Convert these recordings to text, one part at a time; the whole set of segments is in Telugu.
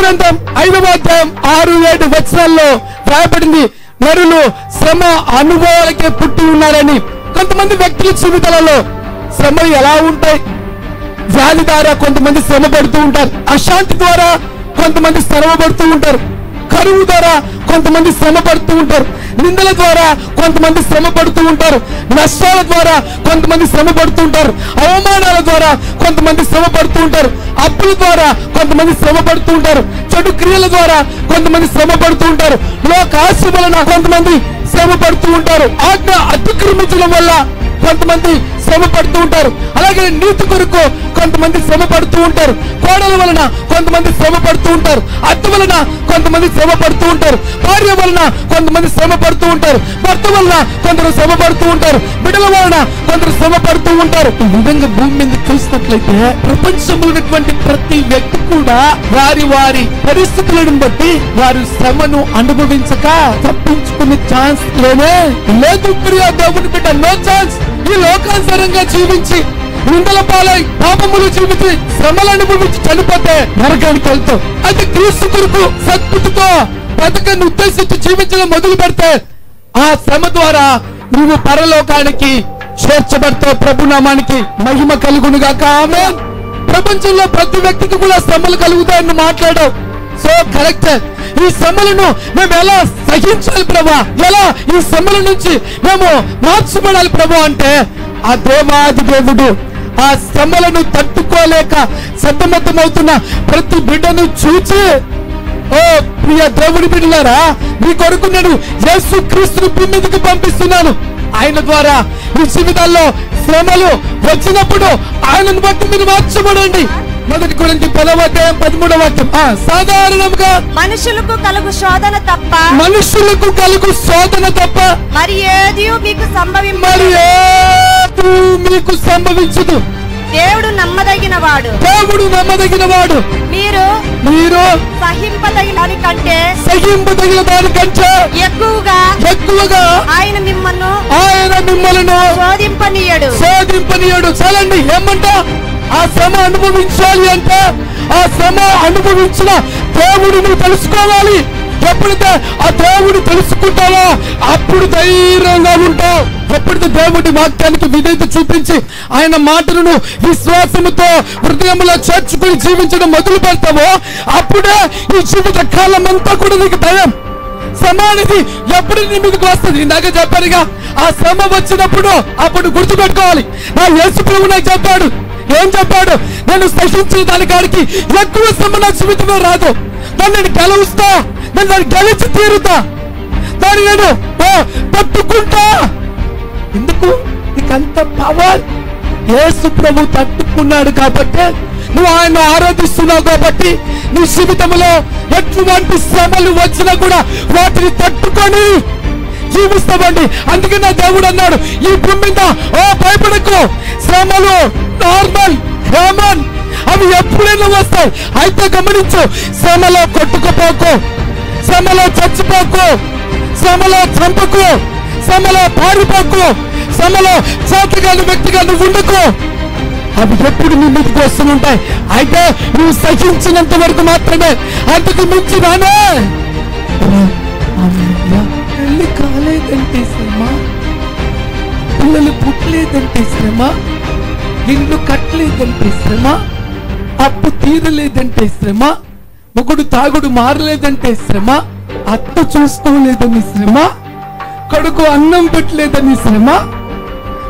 గ్రంథం ఐదవ అధ్యాయం ఆరు ఏడు వచనాల్లో రాయబడింది. నరులు శ్రమ అనుభవాలకే పుట్టి ఉన్నారని కొంతమంది వ్యక్తుల జీవితాలలో శ్రమలు ఎలా ఉంటాయి? వ్యాధి ద్వారా కొంతమంది శ్రమ పడుతూ ఉంటారు. అశాంతి ద్వారా కొంతమంది శ్రమ పడుతూ ఉంటారు. కరువు ద్వారా కొంతమంది శ్రమ పడుతూ ఉంటారు. నిందల ద్వారా కొంతమంది శ్రమ పడుతూ ఉంటారు. నష్టాల ద్వారా కొంతమంది శ్రమ పడుతూ ఉంటారు. అవమానాల ద్వారా కొంతమంది శ్రమ పడుతూ ఉంటారు. అప్పుల ద్వారా కొంతమంది శ్రమ పడుతూ ఉంటారు. చెడు క్రియల ద్వారా కొంతమంది శ్రమ పడుతూ ఉంటారు. లోక ఆశ వలన కొంతమంది శ్రమ పడుతూ ఉంటారు. ఆజ్ఞ అతిక్రమించడం వల్ల కొంతమంది శ్రమ పడుతూ ఉంటారు. అలాగే నీతి కొరకు కొంతమంది శ్రమ పడుతూ ఉంటారు. కోడల వలన కొంతమంది శ్రమ పడుతూ ఉంటారు. అత్త వలన కొంతమంది శ్రమ పడుతూ ఉంటారు. భార్య వలన కొంతమంది శ్రమ పడుతూ ఉంటారు. భర్త వలన కొందరు శ్రమ పడుతూ ఉంటారు. బిడ్డల వలన కొందరు శ్రమ పడుతూ ఉంటారు. ఈ విధంగా భూమి మీద చూసినట్లయితే ప్రపంచంలో ఉన్నటువంటి ప్రతి వ్యక్తి కూడా వారి వారి పరిస్థితులను బట్టి వారు శ్రమను అనుభవించక తప్పించుకునే ఛాన్స్ లేనే లేదు. ప్రియా దేవుని బిడ్డ నో ఛాన్స్ ఈ లోకానుసారంగా జీవించి నిందల పాలై పాపములు జీవించి శ్రమలు అనుభవించి చనిపోతే నరకానికి వెళ్తావు అయితే క్రీస్తు కొరకు సద్బుద్ధితో బ్రతకని ఉద్దేశించి జీవించడం మొదలు పెడితే ఆ శ్రమ ద్వారా నువ్వు పరలోకానికి చేర్చబడతావు. ప్రభు నామానికి మహిమ కలుగునుగాక. ఆమె ప్రపంచంలో ప్రతి వ్యక్తికి కూడా శ్రమలు కలుగుతాయని మాట్లాడావు. సో కలెక్టర్ ఈ శ్రమలను మేము ఎలా సహించాలి ప్రభా? ఎలా ఈ శ్రమల నుంచి మేము మార్చబడాలి ప్రభు అంటే ఆ దేవాది దేవుడు ఆ శ్రమలను తట్టుకోలేక సతమతమవుతున్న ప్రతి బిడ్డను చూచి ఓ ప్రియ దేవుడి బిడ్డలారా మీ కొరకు నేను యేసు క్రీస్తును పిమ్మిదికి పంపిస్తున్నాను. ఆయన ద్వారా మీ జీవితాల్లో శ్రమలు వచ్చినప్పుడు ఆయనను బట్టి మీరు మార్చబడండి. మొదటి గురించి పదవ అధ్యాయం పదమూడవ వాక్యం ఆ, సాధారణంగా మనుషులకు కలుగు శోధన తప్ప మనుషులకు కలుగు శోధన తప్ప మరి ఏది మీకు సంభవింప మరి ఏదూ మీకు సంభవించదు? దేవుడు నమ్మదగిన వాడు. దేవుడు నమ్మదగిన వాడు. మీరు మీరు సహింపదగిన దానికంటే సహింపదగిన దానికంటే ఎక్కువగా ఎక్కువగా ఆయన మిమ్మల్ని ఆయన మిమ్మల్ని శోధింపనీయడు. శోధింపనీయడు. చాలండి ఏమంట? ఆ శ్రమ అనుభవించాలి అంటే ఆ శ్రమ అనుభవించిన దేవుడు నువ్వు తెలుసుకోవాలి. ఎప్పుడైతే ఆ దేవుడు తెలుసుకుంటావో అప్పుడు ధైర్యంగా ఉంటావు. ఎప్పుడైతే దేవుడి వాక్యానికి విధేయత చూపించి ఆయన మాటలను విశ్వాసముతో హృదయంలో చేర్చుకుని జీవించడం మొదలు పెడతావో అప్పుడే ఈ జీవిత కాలం అంతా కూడా నీకు భయం. శ్రమ అనేది ఎప్పుడు నీ మీదకి వస్తుంది? ఇందాక చెప్పారుగా ఆ శ్రమ వచ్చినప్పుడు అప్పుడు గుర్తు పెట్టుకోవాలి నా యేసు ప్రభు నాకు చెప్పాడు ఏం చెప్పాడు నేను సహించిన దానికాడికి ఎక్కువ శ్రమ నా జీవితంలో రాదు. దాన్ని నేను గెలుస్తా. నేను దాన్ని గెలిచి తీరుతా. దాన్ని నేను తట్టుకుంటా. ఎందుకు? నీకంత పవర్ యేసు ప్రభు తట్టుకున్నాడు కాబట్టి నువ్వు ఆయన ఆరాధిస్తున్నావు కాబట్టి నీ జీవితంలో ఎటువంటి శ్రమలు వచ్చినా కూడా వాటిని తట్టుకొని జీవిస్తామండి. అందుకే నా దేవుడు అన్నాడు ఈ భూమి మీద ఓ భయపడకు. శ్రమలు నార్మల్ హ్యూమన్ అవి ఎప్పుడైనా వస్తాయి. అయితే గమనించు శ్రమలో కొట్టుకుపోకు. శ్రమలో చచ్చిపోకు. శ్రమలో చంపకు. శ్రమలో పారిపోకు. శ్రమలో చేతగాని వ్యక్తిగా నువ్వు ఉండకు. అవి ఎప్పుడు నీ మీదకి వస్తుంటాయి అయితే నువ్వు సహించినంత వరకు మాత్రమే అంతకు మించి రానే. పిల్లలు కాలేదంటే శ్రమ. పిల్లలు పుట్టలేదంటే శ్రమ. ఇల్లు కట్టలేదంటే శ్రమ. అప్పు తీరలేదంటే శ్రమ. మొగుడు తాగుడు మారలేదంటే శ్రమ. అత్త చూసుకోలేదని శ్రమ. కొడుకు అన్నం పెట్టలేదని శ్రమ.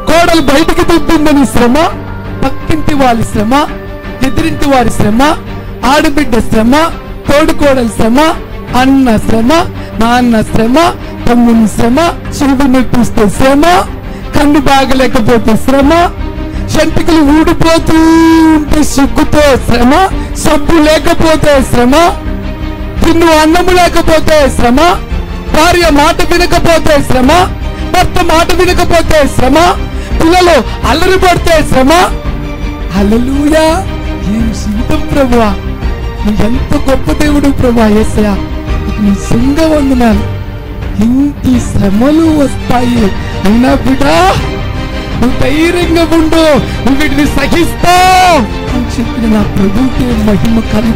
కోడలు బయటికి దిద్దిందని శ్రమ. పక్కింటి వారి శ్రమ. ఎదిరింటి వారి శ్రమ. ఆడబిడ్డ శ్రమ. తోడుకోడల శ్రమ. అన్న శ్రమ. నాన్న శ్రమ. కన్ను శ్రమ చెవి నొప్పిస్తే శ్రమ కన్ను బాగలేకపోతే శ్రమ చెంటికలు ఊడిపోతూ ఉంటే సిగ్గుతో శ్రమ సబ్బు లేకపోతే శ్రమ తిన్ను అన్నము లేకపోతే శ్రమ భార్య మాట వినకపోతే శ్రమ భర్త మాట వినకపోతే శ్రమ పిల్లలు అల్లరి పడితే శ్రమ. హల్లెలూయా ఏం జీవితం ప్రభువా. నువ్వు ఎంత గొప్ప దేవుడు ప్రభా ఏసయా నిజంగా వందనాలు. ఇంటి శ్రమలు వస్తాయి. అయినా బిడ్డ? నువ్వు ధైర్యంగా ఉండు. నువ్వు వీటిని సహిస్తావు. అని చెప్పిన నా ప్రభుకి మహిమ కలిగి